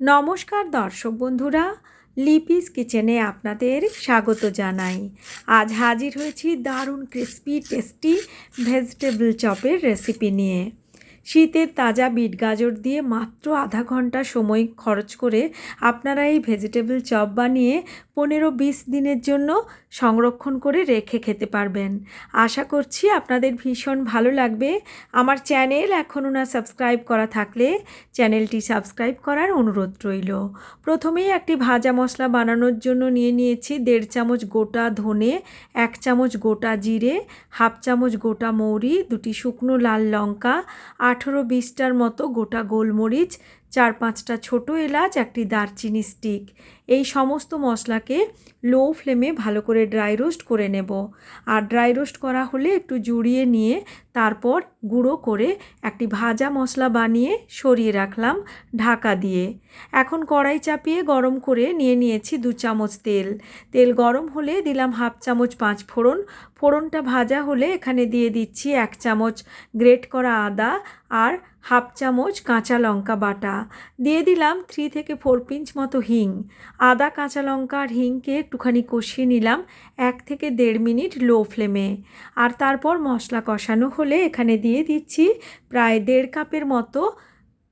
নমস্কার দর্শক বন্ধুরা, লিপিস কিচেনে আপনাদের স্বাগত জানাই। আজ হাজির হয়েছি দারুণ ক্রিস্পি টেস্টি ভেজিটেবল চপের রেসিপি নিয়ে। শীতের তাজা বিট গাজর দিয়ে মাত্র আধা ঘণ্টা সময় খরচ করে আপনারা এই ভেজিটেবল চপ বানিয়ে পনেরো বিশ দিনের জন্য সংরক্ষণ করে রেখে খেতে পারবেন। আশা করছি আপনাদের ভীষণ ভালো লাগবে। আমার চ্যানেল এখনও না সাবস্ক্রাইব করা থাকলে চ্যানেলটি সাবস্ক্রাইব করার অনুরোধ রইল। প্রথমেই একটি ভাজা মশলা বানানোর জন্য নিয়ে নিয়েছি দেড় চামচ গোটা ধনে, এক চামচ গোটা জিরে, হাফ চামচ গোটা মৌরি, দুটি শুকনো লাল লঙ্কা আঠেরো বিশটার মতো গোটা গোলমরিচ, চার পাঁচটা ছোট এলাচ, একটি দারচিনি স্টিক। এই সমস্ত মশলাকে লো ফ্লেমে ভালো করে ড্রাই রোস্ট করে নেব। আর ড্রাই রোস্ট করা হলে একটু জুড়িয়ে নিয়ে তারপর গুঁড়ো করে একটি ভাজা মশলা বানিয়ে সরিয়ে রাখলাম ঢাকা দিয়ে। এখন কড়াই চাপিয়ে গরম করে নিয়ে নিয়েছি দু চামচ তেল। তেল গরম হলে দিলাম হাফ চামচ পাঁচ ফোড়ন। ফোড়নটা ভাজা হলে এখানে দিয়ে দিচ্ছি এক চামচ গ্রেট করা আদা আর হাফ চামচ কাঁচা লঙ্কা বাটা। দিয়ে দিলাম থ্রি থেকে ফোর পিঞ্চ মতো হিং। আদা, কাঁচা লঙ্কা আর হিংকে একটুখানি কষিয়ে নিলাম এক থেকে দেড় মিনিট লো ফ্লেমে। আর তারপর মশলা কষানো হলে। এখানে দিয়ে দিচ্ছি প্রায় দেড় কাপের মতো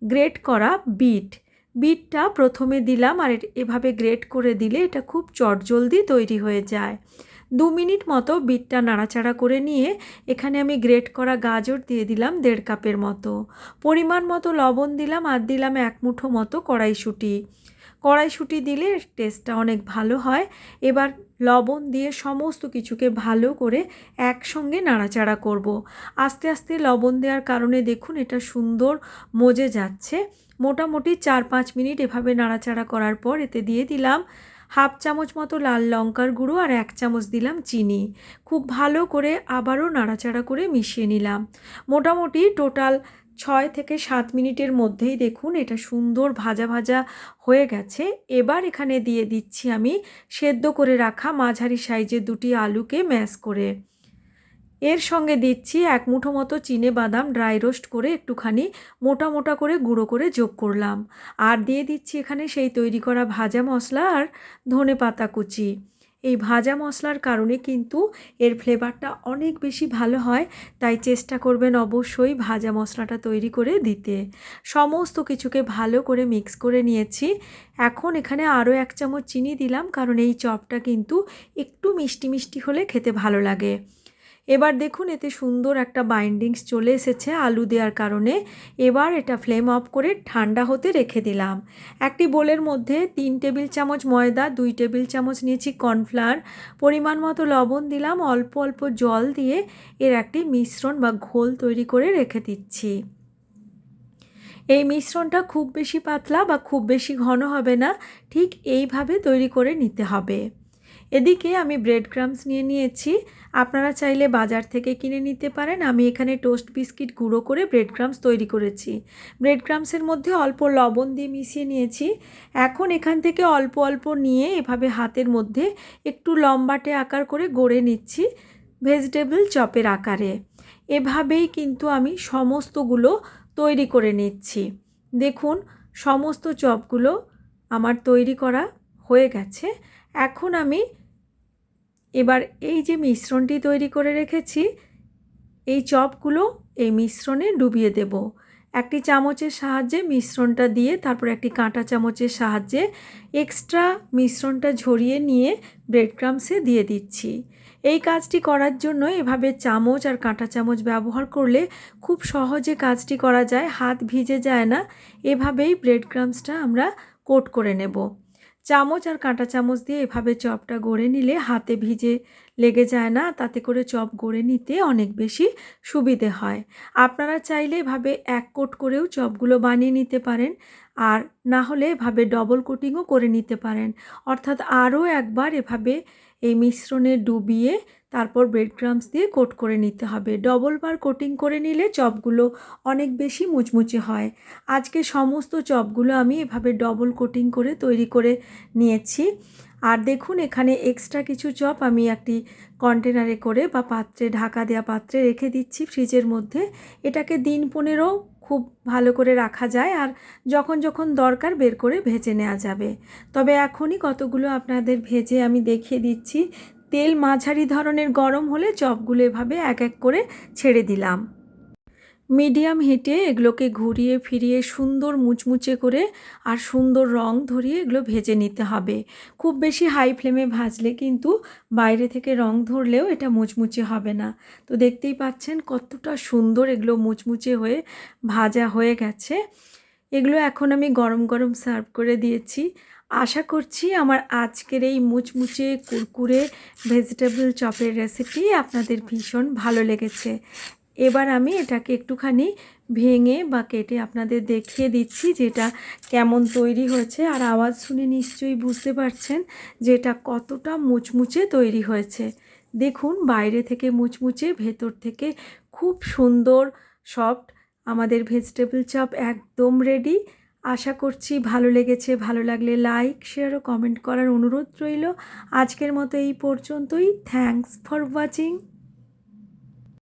গ্রেট করা বিট। বিটটা প্রথমে দিলাম আর এভাবে গ্রেট করে দিলে এটা খুব চটজলদি তৈরি হয়ে যায়। দু মিনিট মতো বিটটা নাড়াচাড়া করে নিয়ে এখানে আমি গ্রেট করা গাজর দিয়ে দিলাম দেড় কাপের মতো। পরিমাণ মতো লবণ দিলাম আর দিলাম এক মুঠো মতো কড়াইশুঁটি। কড়াইশুঁটি দিলে টেস্টটা অনেক ভালো হয়। এবার লবণ দিয়ে সমস্ত কিছুকে ভালো করে একসঙ্গে নাড়াচাড়া করব। আস্তে আস্তে লবণ দেওয়ার কারণে দেখুন এটা সুন্দর মজে যাচ্ছে। মোটামুটি চার পাঁচ মিনিট এভাবে নাড়াচাড়া করার পর এতে দিয়ে দিলাম হাফ চামচ মতো লাল লঙ্কার গুঁড়ো আর এক চামচ দিলাম চিনি। খুব ভালো করে আবারও নাড়াচাড়া করে মিশিয়ে নিলাম। মোটামুটি টোটাল ছয় থেকে সাত মিনিটের মধ্যেই দেখুন এটা সুন্দর ভাজা ভাজা হয়ে গেছে। এবার এখানে দিয়ে দিচ্ছি আমি সেদ্ধ করে রাখা মাঝারি সাইজের দুটি আলুকে ম্যাশ করে। এর সঙ্গে দিচ্ছি এক মুঠো মতো চিনে বাদাম ড্রাই রোস্ট করে একটুখানি মোটা মোটা করে গুঁড়ো করে যোগ করলাম। আর দিয়ে দিচ্ছি এখানে সেই তৈরি করা ভাজা মশলা আর ধনে পাতা কুচি। এই ভাজা মশলার কারণে কিন্তু এর ফ্লেভারটা অনেক বেশি ভালো হয়, তাই চেষ্টা করবেন অবশ্যই ভাজা মশলাটা তৈরি করে দিতে। সমস্ত কিছুকে ভালো করে মিক্স করে নিয়েছি। এখন এখানে আরও এক চামচ চিনি দিলাম, কারণ এই চপটা কিন্তু একটু মিষ্টি মিষ্টি হলে খেতে ভালো লাগে। এবার দেখুন এতে সুন্দর একটা বাইন্ডিংস চলে এসেছে আলু দেওয়ার কারণে। এবার এটা ফ্লেম অফ করে ঠান্ডা হতে রেখে দিলাম। একটি বোলের মধ্যে তিন টেবিল চামচ ময়দা, দুই টেবিল চামচ নিয়েছি কর্নফ্লাওয়ার পরিমাণ মতো লবণ দিলাম, অল্প অল্প জল দিয়ে এর একটি মিশ্রণ বা ঘোল তৈরি করে রেখে দিচ্ছি। এই মিশ্রণটা খুব বেশি পাতলা বা খুব বেশি ঘন হবে না, ঠিক এইভাবে তৈরি করে নিতে হবে। এদিকে আমি ব্রেড ক্রামস নিয়ে নিয়েছি। আপনারা চাইলে বাজার থেকে কিনে নিতে পারেন। আমি এখানে টোস্ট বিস্কিট গুঁড়ো করে ব্রেড ক্রামস তৈরি করেছি। ব্রেড ক্রামসের মধ্যে অল্প লবণ দিয়ে মিশিয়ে নিয়েছি। এখন এখান থেকে অল্প অল্প নিয়ে এভাবে হাতের মধ্যে একটু লম্বাটে আকার করে গড়ে নিচ্ছি ভেজিটেবল চপের আকারে। এভাবেই কিন্তু আমি সমস্তগুলো তৈরি করে নিচ্ছি। দেখুন, সমস্ত চপগুলো আমার তৈরি করা হয়ে গেছে। এখন আমি এবার এই যে মিশ্রণটি তৈরি করে রেখেছি, এই চপগুলো এই মিশ্রণে ডুবিয়ে দেব। একটি চামচের সাহায্যে মিশ্রণটা দিয়ে, তারপর একটি কাঁটা চামচের সাহায্যে এক্সট্রা মিশ্রণটা ঝরিয়ে নিয়ে ব্রেড ক্রামসে দিয়ে দিচ্ছি। এই কাজটি করার জন্য এভাবে চামচ আর কাঁটা চামচ ব্যবহার করলে খুব সহজে কাজটি করা যায়, হাত ভিজে যায় না। এভাবেই ব্রেড ক্রামসটা আমরা কোট করে নেব। চামচ আর কাঁটা চামচ দিয়ে এভাবে চপটা গড়ে নিলে হাতে ভিজে লেগে যায় না, তাতে করে চপ গড়ে নিতে অনেক বেশি সুবিধে হয়। আপনারা চাইলে এভাবে এক কোট করেও চপগুলো বানিয়ে নিতে পারেন আর না হলে এভাবে ডবল কোটিংও করে নিতে পারেন। অর্থাৎ আরও একবার এভাবে এই মিশ্রণে ডুবিয়ে তারপর ব্রেড ক্রামস দিয়ে কোট করে নিতে হবে। ডবল বার কোটিং করে নিলে চপগুলো অনেক বেশি মুচমুচে হয়। আজকে সমস্ত চপগুলো আমি এভাবে ডবল কোটিং করে তৈরি করে নিয়েছি। আর দেখুন, এখানে এক্সট্রা কিছু চপ আমি একটি কন্টেনারে করে বা পাত্রে, ঢাকা দেওয়া পাত্রে রেখে দিচ্ছি ফ্রিজের মধ্যে। এটাকে দিন পনেরো খুব ভালো করে রাখা যায় আর যখন যখন দরকার বের করে ভেজে নেওয়া যাবে। তবে এখনই কতগুলো আপনাদের ভেজে আমি দেখিয়ে দিচ্ছি। তেল মাঝারি ধরনের গরম হলে চপগুলো এভাবে এক এক করে ছেড়ে দিলাম। মিডিয়াম হিটে এগুলোকে ঘুরিয়ে ফিরিয়ে সুন্দর মুচমুচে করে আর সুন্দর রং ধরিয়ে এগুলো ভেজে নিতে হবে। খুব বেশি হাই ফ্লেমে ভাজলে কিন্তু বাইরে থেকে রং ধরলেও এটা মুচমুচে হবে না। তো দেখতেই পাচ্ছেন কতটা সুন্দর এগুলো মুচমুচে হয়ে, ভাজা হয়ে গেছে। এগুলো এখন আমি গরম গরম সার্ভ করে দিয়েছি। আশা করছি আমার আজকের এই মুচমুচে কুরকুরে ভেজিটেবল চপের রেসিপি আপনাদের ভীষণ ভালো লেগেছে। এবার আমি এটাকে একটুখানি ভেঙে বা কেটে আপনাদের দেখিয়ে দিচ্ছি যেটা কেমন তৈরি হয়েছে। আর আওয়াজ শুনে নিশ্চয়ই বুঝতে পারছেন যে এটা কতটা মুচমুচে তৈরি হয়েছে। দেখুন, বাইরে থেকে মুচমুচে, ভেতর থেকে খুব সুন্দর, সফট আমাদের ভেজিটেবল চপ একদম রেডি। আশা করছি ভালো লেগেছে, ভালো লাগলে লাইক, শেয়ার ও কমেন্ট করার অনুরোধ রইল। আজকের মতো এই পর্যন্তই। Thanks for watching.